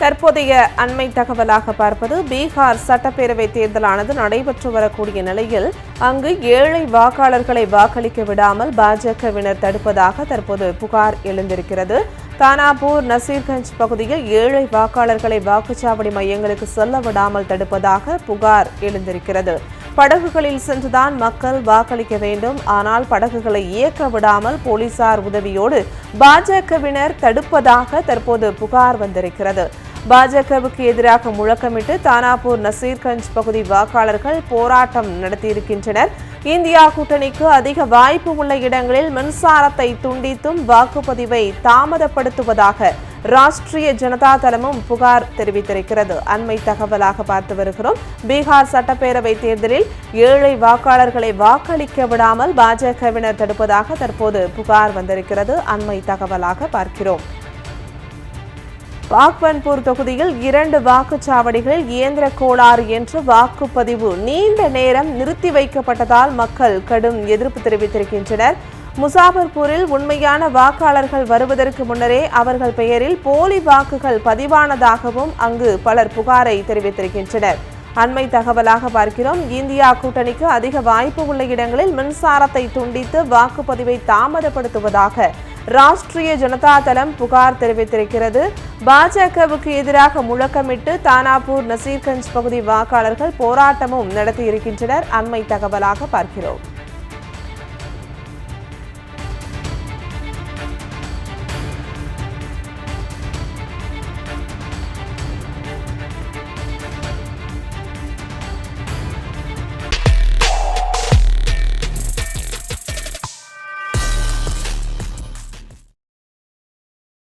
தற்போதைய அண்மை தகவலாக பார்ப்பது பீகார் சட்டப்பேரவை தேர்தலானது நடைபெற்று வரக்கூடிய நிலையில் அங்கு ஏழை வாக்காளர்களை வாக்களிக்க விடாமல் பாஜகவினர் தடுப்பதாக தற்போது புகார் எழுந்திருக்கிறது. தானாபூர் நசீர்கஞ்ச் பகுதியில் ஏழை வாக்காளர்களை வாக்குச்சாவடி மையங்களுக்கு செல்ல விடாமல் தடுப்பதாக புகார் எழுந்திருக்கிறது. படகுகளில் சென்றுதான் மக்கள் வாக்களிக்க வேண்டும். ஆனால் படகுகளை இயக்க விடாமல் போலீசார் உதவியோடு பாஜகவினர் தடுப்பதாக தற்போது புகார் வந்திருக்கிறது. பாஜகவுக்கு எதிராக முழக்கமிட்டு தானாபூர் நசீர்கஞ்ச் பகுதி வாக்காளர்கள் போராட்டம் நடத்தியிருக்கின்றனர். இந்தியா கூட்டணிக்கு அதிக வாய்ப்பு உள்ள இடங்களில் மின்சாரத்தை துண்டித்தும் வாக்குப்பதிவை தாமதப்படுத்துவதாக ராஷ்டிரிய ஜனதா தளமும் புகார் தெரிவித்திருக்கிறது. அண்மை தகவலாக பார்த்து வருகிறோம். பீகார் சட்டப்பேரவை தேர்தலில் ஏழை வாக்காளர்களை வாக்களிக்க விடாமல் பாஜகவினர் தடுப்பதாக தற்போது புகார் வந்திருக்கிறது. அண்மை தகவலாக பார்க்கிறோம். பாக்வன்பூர் தொகுதியில் இரண்டு வாக்குச்சாவடிகளில் இயந்திர கோளாறு என்று வாக்குப்பதிவு நீண்ட நேரம் நிறுத்தி வைக்கப்பட்டதால் மக்கள் கடும் எதிர்ப்பு தெரிவித்திருக்கின்றனர். முசாபர்பூரில் உண்மையான வாக்காளர்கள் வருவதற்கு முன்னரே அவர்கள் பெயரில் போலி வாக்குகள் பதிவானதாகவும் அங்கு பலர் புகாரை தெரிவித்திருக்கின்றனர். அண்மை தகவலாக பார்க்கிறோம். இந்தியா கூட்டணிக்கு அதிக வாய்ப்பு உள்ள இடங்களில் மின்சாரத்தை துண்டித்து வாக்குப்பதிவை தாமதப்படுத்துவதாக ராஷ்டிரிய ஜனதா தளம் புகார் தெரிவித்திருக்கிறது. பாஜகவுக்கு எதிராக முழக்கமிட்டு தானாபூர் நசீர்கஞ்ச் பகுதி வாக்காளர்கள் போராட்டமும் நடத்தியிருக்கின்றனர். அண்மை தகவலாக பார்க்கிறோம்.